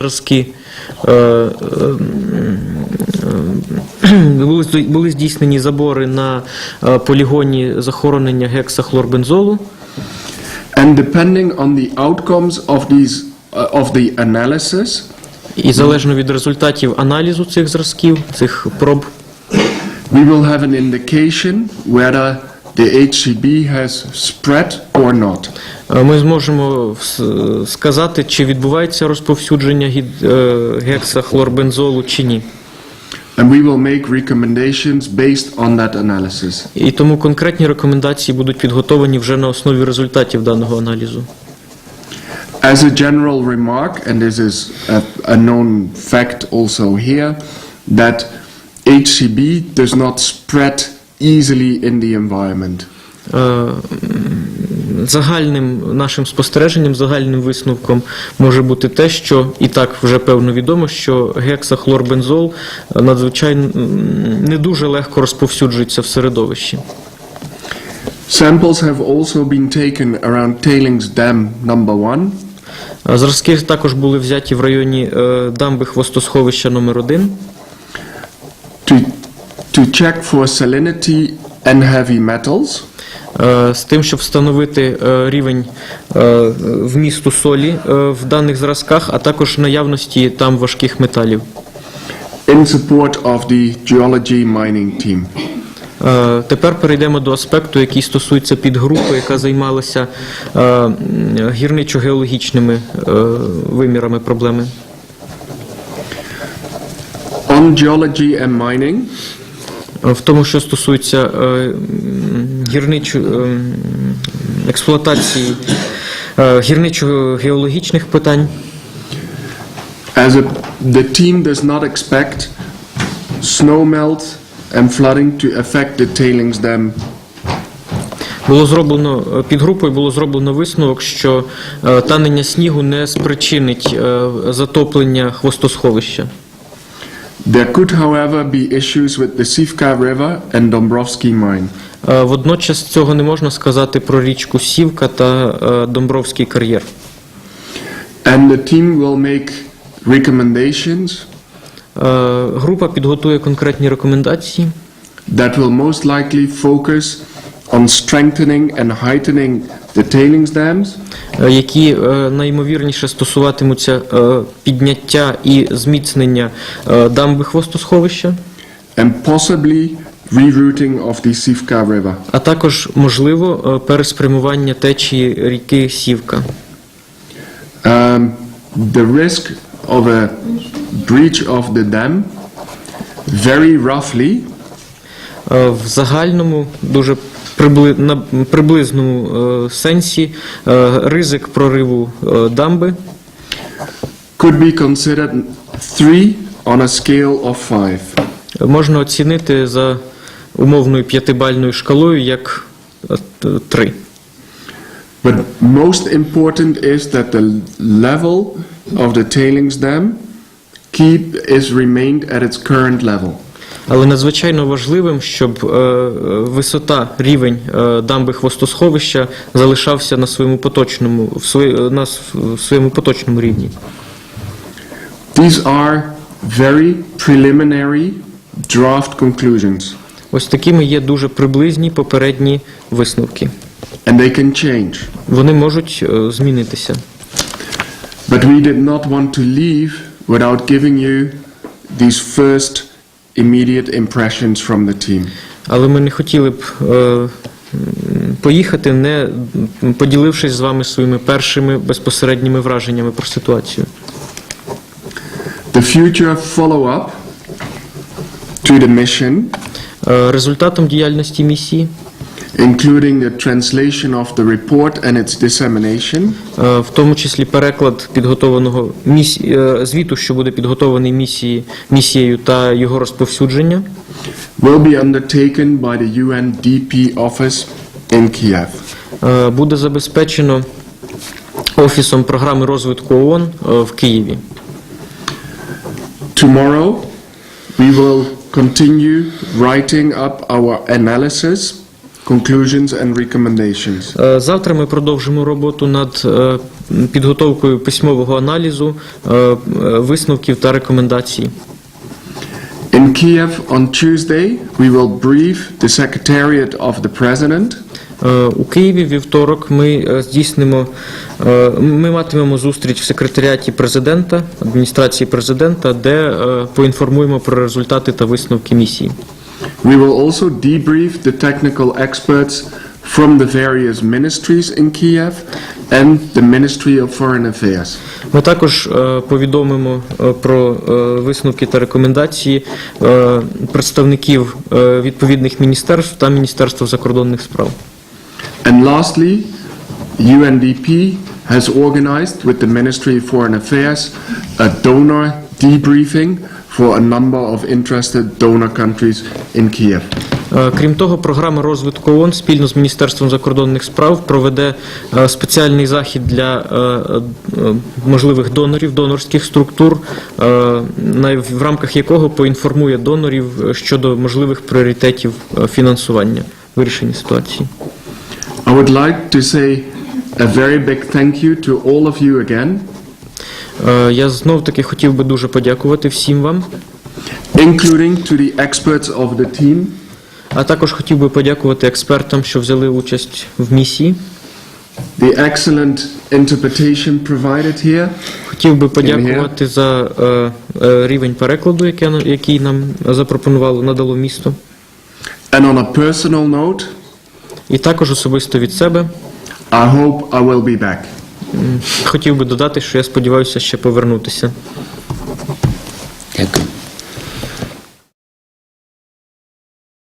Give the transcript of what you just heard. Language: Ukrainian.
зразки е, е, були, здійснені забори на е, полігоні захоронення гексахлорбензолу. And depending on the outcomes of these uh, of the analysis, І залежно від результатів аналізу цих зразків, цих проб, we will have an indication whether the HCB has spread or not. Е, ми зможемо сказати, чи відбувається розповсюдження е, гексахлорбензолу чи ні. And we will make recommendations based on that analysis. І тому конкретні рекомендації будуть підготовлені вже на основі результатів даного аналізу. As a general remark, and this is a, a known fact also here, that HCB does not spread easily in the environment. М, Загальним нашим спостереженням, загальним висновком може бути те, що і так вже певно відомо, що гексахлорбензол надзвичайно не дуже легко розповсюджується в середовищі. Samples have also been taken around tailings dam number one, Е, Зразки також були взяті в районі е, дамби хвостосховища номер 1 to, to check for salinity and heavy metals. Е, з тим, щоб встановити е, рівень е, вмісту солі в даних зразках, а також наявності там важких металів. in support of the geology mining team. Тепер перейдемо до аспекту, який стосується підгрупи, яка займалася гірничо-геологічними вимірами проблеми. On geology and mining, В тому, що стосується е, м, гірничо, е, м, експлуатації е, гірничо-геологічних питань, as a, the team does not expect snow melt and flooding to affect the tailings dam. було зроблено е, підгрупою було зроблено висновок, що е, танення снігу не спричинить затоплення хвостосховища. There could, however, be issues with the Sivka River and Dombrovsky mine. Е, Водночас цього не можна сказати про річку Сівка та е, Домбровський кар'єр. And the team will make recommendations Е, Група підготує конкретні рекомендації, that will most likely focus on strengthening and heightening the tailings dams е, які е, найімовірніше стосуватимуться е, підняття і зміцнення дамби хвостосховища, and possibly rerouting of the Sivka River. а також можливо переспрямування течії ріки Сівка. Um, the risk of a breach of the dam, very roughly, В загальному, дуже. На приблизному е, сенсі, е, ризик прориву е, дамби could be considered three on a scale of five. можна оцінити за умовною п'ятибальною шкалою як е, три. But most important is that the level of the tailings dam keep is remained at its current level. Але надзвичайно важливим, щоб е, е, висота, рівень е, дамби хвостосховища залишався на своєму поточному, в своєму поточному рівні. These are very preliminary draft conclusions, Ось такими є дуже приблизні попередні висновки. and they can change. Вони можуть змінитися. But we did not want to leave without giving you these first immediate impressions from the team. Але ми не хотіли б е, поїхати, не поділившись з вами своїми першими безпосередніми враженнями про ситуацію. The future follow-up to the mission, Е, Результатом діяльності місії, including the translation of the report and its dissemination, е, в тому числі переклад підготованого місі... е, звіту, що буде підготований місії... місією та його розповсюдження, will be undertaken by the UNDP office in Kiev. е, буде забезпечено Офісом програми розвитку ООН е, в Києві. Tomorrow, we will continue writing up our analysis conclusions and recommendations. Е, Завтра ми продовжимо роботу над е, підготовкою письмового аналізу, е, висновків та рекомендацій. In Kiev on Tuesday, we will brief the Secretariat of the President У Києві вівторок ми здійснимо, ми матимемо зустріч в секретаріаті президента, адміністрації президента, де поінформуємо про результати та висновки місії. We will also debrief the technical experts from the various ministries in Kiev and the Ministry of Foreign Affairs. Ми також е, повідомимо е, про е, висновки та рекомендації е, представників е, відповідних міністерств та Міністерства закордонних справ. And lastly, UNDP has organized with the Ministry of Foreign Affairs a donor debriefing for a number of interested donor countries in Kiev. Е, Крім того, програма розвитку ООН спільно з Міністерством закордонних справ проведе е, спеціальний захід для е, можливих донорів, донорських структур, в рамках якого поінформує донорів щодо можливих пріоритетів фінансування вирішення ситуації. I would like to say a very big thank you to all of you again, Я знов таки хотів би дуже подякувати всім вам, including to the experts of the team, а також хотів би подякувати експертам, що взяли участь в місії. the excellent interpretation provided here, Хотів би подякувати за е, е, рівень перекладу, на- який нам запропонувало, надало місто. and on a personal note, І також особисто від себе I hope I will be back. Хотів би додати, що я сподіваюся ще повернутися.